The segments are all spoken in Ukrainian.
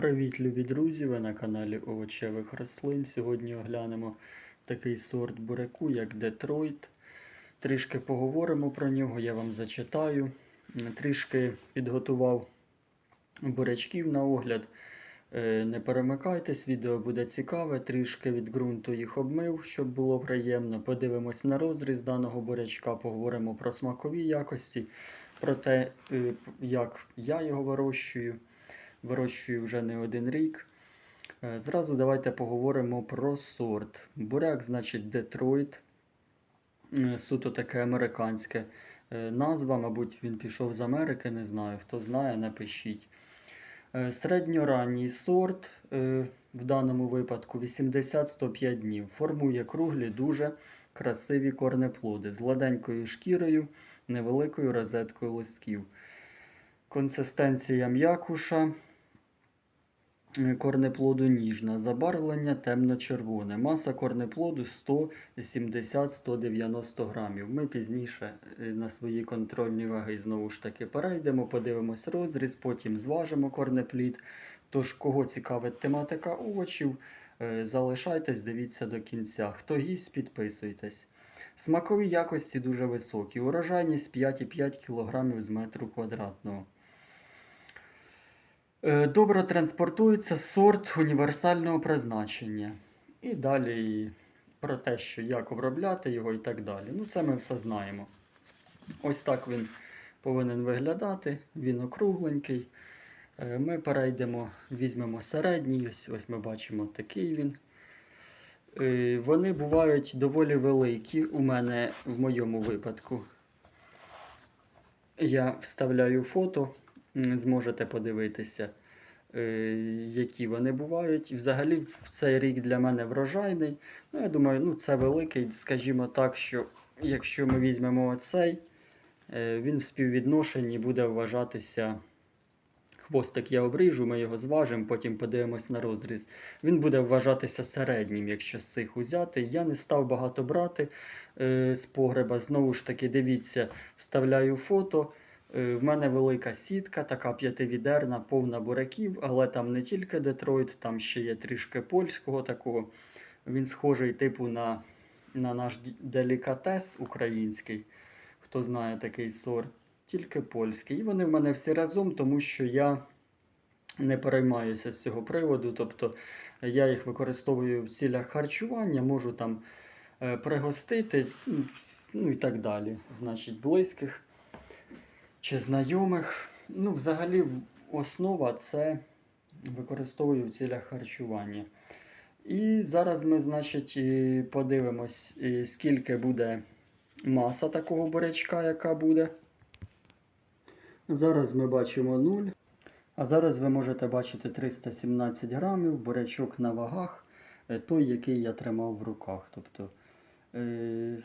Привіт, любі друзі! Ви на каналі Овочевих рослин. Сьогодні оглянемо такий сорт буряку, як Детройт. Трішки поговоримо про нього, я вам зачитаю. Трішки підготував бурячків на огляд. Е, Не перемикайтесь, відео буде цікаве. Трішки від ґрунту їх обмив, щоб було приємно. Подивимось на розріз даного бурячка, поговоримо про смакові якості, про те, е, як я його вирощую вирощую вже не один рік. Е, Зразу давайте поговоримо про сорт. Буряк, значить, Детройт. Е, Суто таке американське е, назва, мабуть, він пішов з Америки, не знаю. Хто знає, напишіть. Середньоранній сорт в даному випадку 80-105 днів. Формує круглі, дуже красиві корнеплоди з гладенькою шкірою, невеликою розеткою листків. Консистенція м'якуша, корнеплоду ніжна, забарвлення темно-червоне. Маса корнеплоду 170-190 грамів. Ми пізніше е, на свої контрольні ваги знову ж таки перейдемо, подивимось розріз, потім зважимо корнеплід. Тож, кого цікавить тематика овочів, е, залишайтесь, дивіться до кінця. Хто гість, підписуйтесь. Смакові якості дуже високі. Урожайність 5,5 кг з метру квадратного. Е, Добре транспортується сорт універсального призначення. І далі про те, що як обробляти його і так далі. Ну, це ми все знаємо. Ось так він повинен виглядати. Він округленький. Е, Ми перейдемо, візьмемо середній. Ось, ось ми бачимо такий він. Е, Вони бувають доволі великі у мене в моєму випадку. Я вставляю фото, зможете подивитися, е, які вони бувають. Взагалі, в цей рік для мене врожайний. Ну, я думаю, ну, це великий, скажімо так, що якщо ми візьмемо оцей, е, він в співвідношенні буде вважатися. Хвостик я обріжу, ми його зважимо, потім подивимось на розріз. Він буде вважатися середнім, якщо з цих узяти. Я не став багато брати е, з погреба. Знову ж таки, дивіться, вставляю фото. Е, в мене велика сітка, така п'ятивідерна, повна буряків, але там не тільки Детройт, там ще є трішки польського такого. Він схожий типу на, на наш делікатес український. Хто знає такий сорт, тільки польський. І вони в мене всі разом, тому що я не переймаюся з цього приводу. Тобто я їх використовую в цілях харчування, можу там е, пригостити, ну, ну і так далі. Значить, близьких чи знайомих. Ну, взагалі, основа це використовую в цілях харчування. І зараз ми, значить, подивимось, скільки буде маса такого бурячка, яка буде. Зараз ми бачимо 0. А зараз ви можете бачити 317 грамів, бурячок на вагах, е, той, який я тримав в руках. Тобто е,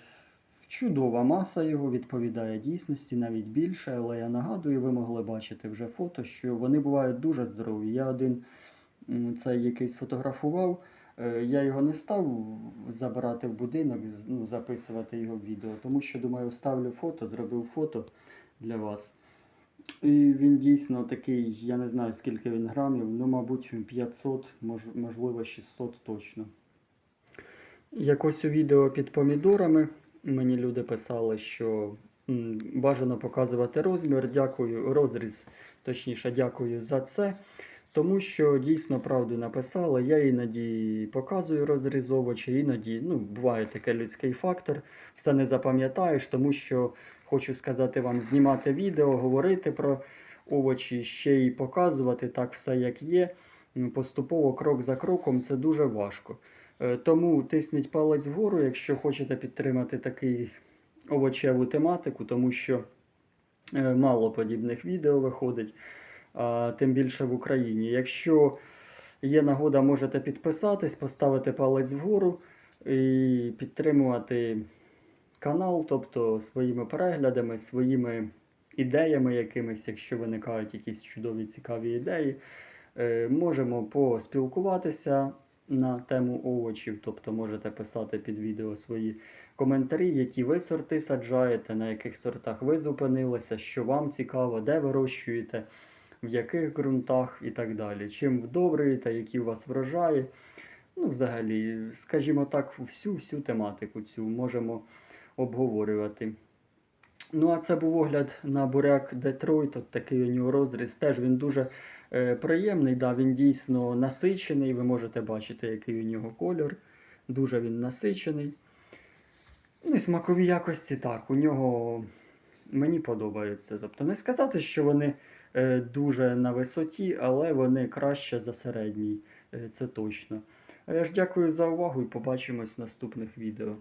чудова маса його відповідає дійсності, навіть більше, але я нагадую, ви могли бачити вже фото, що вони бувають дуже здорові. Я один цей який сфотографував, е, я його не став забирати в будинок, ну, записувати його в відео, тому що думаю, ставлю фото, зробив фото для вас. І він дійсно такий, я не знаю скільки він грамів, ну, мабуть, 500, мож, можливо, 600 точно. Якось у відео під помідорами мені люди писали, що бажано показувати розмір. Дякую, розріз, точніше, дякую за це. Тому що дійсно правду написали. Я іноді показую розріз овочі, іноді ну, буває таке людський фактор. Все не запам'ятаєш, тому що хочу сказати вам, знімати відео, говорити про овочі, ще й показувати так все, як є. Поступово, крок за кроком, це дуже важко. Е, Тому тисніть палець вгору, якщо хочете підтримати такий овочеву тематику, тому що е, мало подібних відео виходить, а тим більше в Україні. Якщо є нагода, можете підписатись, поставити палець вгору і підтримувати канал, тобто своїми переглядами, своїми ідеями якимись, якщо виникають якісь чудові цікаві ідеї. Е, Можемо поспілкуватися на тему овочів, тобто можете писати під відео свої коментарі, які ви сорти саджаєте, на яких сортах ви зупинилися, що вам цікаво, де вирощуєте. в яких ґрунтах і так далі. Чим вдобрюєте, які у вас врожаї. Ну, взагалі, скажімо так, всю всю тематику цю можемо обговорювати. Ну, а це був огляд на буряк Детройт. От такий у нього розріз. Теж він дуже е, приємний, да, він дійсно насичений. Ви можете бачити, який у нього кольор. Дуже він насичений. Ну і смакові якості так. У нього мені подобаються. Тобто не сказати, що вони е, дуже на висоті, але вони краще за середній. Е, це точно. А я ж дякую за увагу і побачимось в наступних відео.